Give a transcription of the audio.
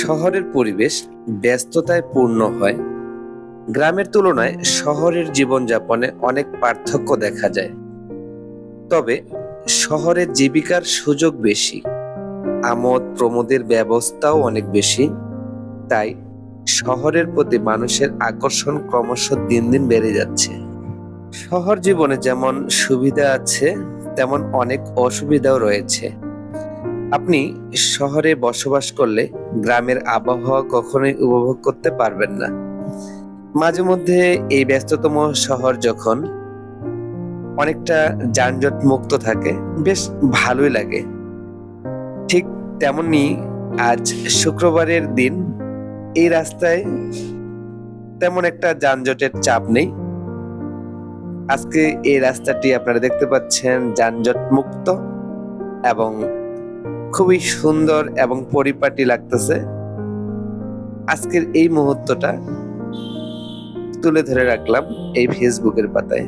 শহরের পরিবেশ ব্যস্ততায় পূর্ণ হয়। গ্রামের তুলনায় শহরের জীবনযাপনে অনেক পার্থক্য দেখা যায়। তবে শহরে জীবিকার সুযোগ বেশি, আমোদ প্রমোদের ব্যবস্থাও অনেক বেশি। তাই শহরের প্রতি মানুষের আকর্ষণ ক্রমশ দিন দিন বেড়ে যাচ্ছে। শহর জীবনে যেমন সুবিধা আছে, তেমন অনেক অসুবিধাও রয়েছে। আপনি শহরে বসবাস করলে গ্রামের আবহাওয়া কখনোই উপভোগ করতে পারবেন না। মাঝে মধ্যে এই ব্যস্ততম শহর যখন অনেকটা যানজট মুক্ত থাকে, বেশ ভালোই লাগে। ঠিক তেমনি আজ শুক্রবারের দিন এই রাস্তায় তেমন একটা যানজটের চাপ নেই। আজকে এই রাস্তাটি আপনারা দেখতে পাচ্ছেন যানজট মুক্ত এবং খুবই সুন্দর এবং পরিপাটি লাগতেছে। আজকের এই মুহূর্তটা তুলে ধরে রাখলাম এই ফেসবুকের পাতায়।